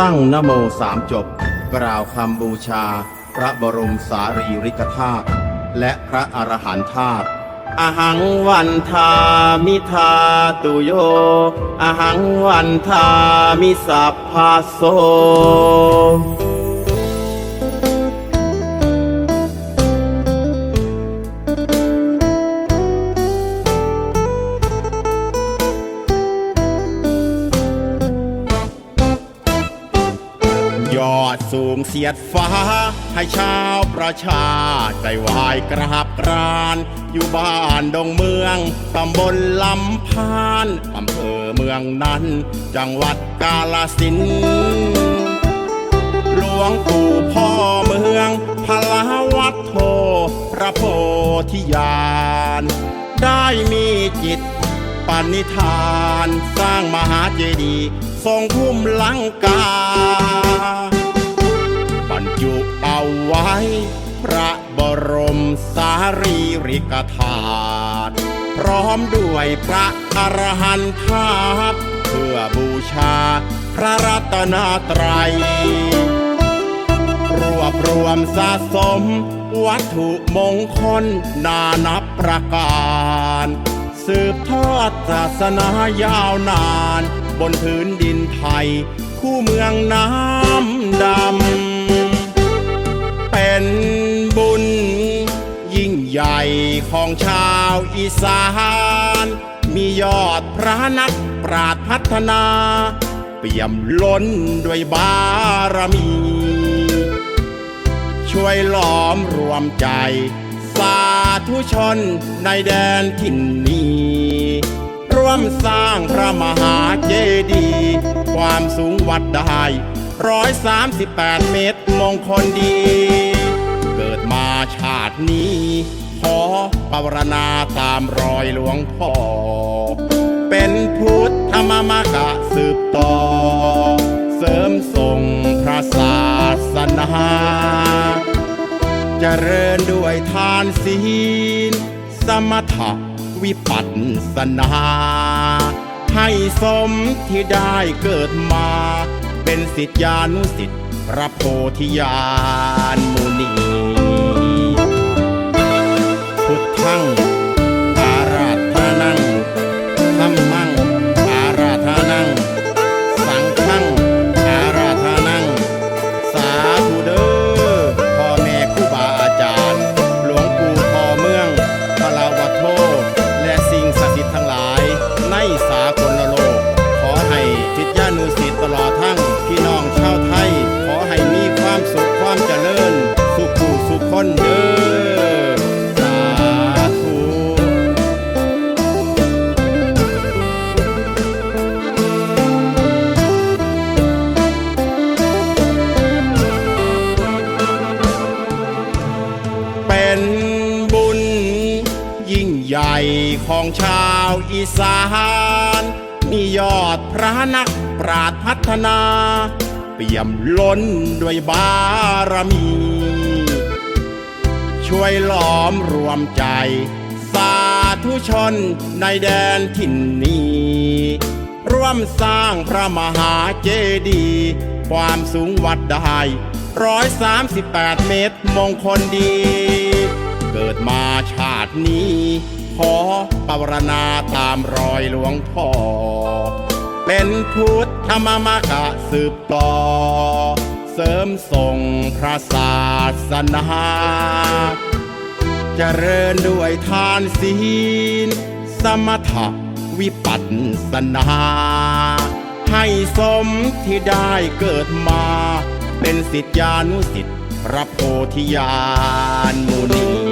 ตั้งนโมสามจบ กล่าวคำบูชา พระบรมสารีริกธาตุและพระอรหันธาตุอหังวันทามิทาตุโย อหังวันทามิสัพพาโส ดสูงเสียดฟ้า ให้ชาวประชาได้ไหวายกราบกราน อยู่บ้านดงเมืองตำบลลำพานอำเภอเมืองนั้น จังหวัดกาลสินหลวงปู่พ่อเมืองพลาวัดโทพระโพธิญาณ ได้มีจิตปณิธานสร้างมหาเจดีย์ทรงพุ่มลังกา ยุเอาไว้ พระบรมสารีริกธาตุพร้อมด้วยพระอรหันธาตุเพื่อบูชาพระรัตนตรัย รวบรวมสะสม วัตถุมงคลนานับประการ สืบทอดศาสนายาวนาน บนพื้นดินไทย คู่เมืองน้ำดำ ของชาวอีสาน มียอดพระนักปราดพัฒนา เปี่ยมล้นด้วยบารมี ช่วยหลอมรวมใจ สาธุชนในแดนถิ่นนี้ ร่วมสร้างพระมหาเจดีย์ความสูงวัดได้ร้อยสามสิบแปดเมตรมงคลดี เกิดมาชาตินี้ ขอปรณาตามรอยหลวงพ่อ เป็นพุทธมามกะสืบต่อ เสริมส่งพระศาสนาจเจริญด้วยทานศีล สมถะวิปัสสนา ให้สมที่ได้เกิดมา เป็นสิทธิานุสิทธิพระโพธิญาณมุนี ทังอาราธานังธรรมังอาราธานัง สังฆังอาราธานัง สาธุเด้อพ่อแม่ครูบาอาจารย์ หลวงปู่พ่อเมืองพลาวัโทและสิ่งศักดิ์สิทธิ์ทั้งหลายในสากลโลก ขอให้ทิศยานุสิทธิ์ตลอดทั้งพี่น้องชาวไทย ขอให้มีความสุขความเจริญ สุขผู้สุขคนเด้อ ของชาวอีสาน มียอดพระนักปราดพัฒนา เปี่ยมล้นด้วยบารมี ช่วยหลอมรวมใจ สาธุชนในแดนถิ่นนี้ ร่วมสร้างพระมหาเจดีย์ความสูงวัดได้ร้อยสามสิบแปดเมตรมงคลดี เกิดมาชาตินี้ ขอปรณาตามรอยหลวงพ่อ เป็นพุทธมามกะสืบต่อ เสริมส่งพระศาสนาเจริญด้วยทานศีล สมถะวิปัสสนา ให้สมที่ได้เกิดมา เป็นสิทธิานุสิทธิพระโพธิญาณมุนี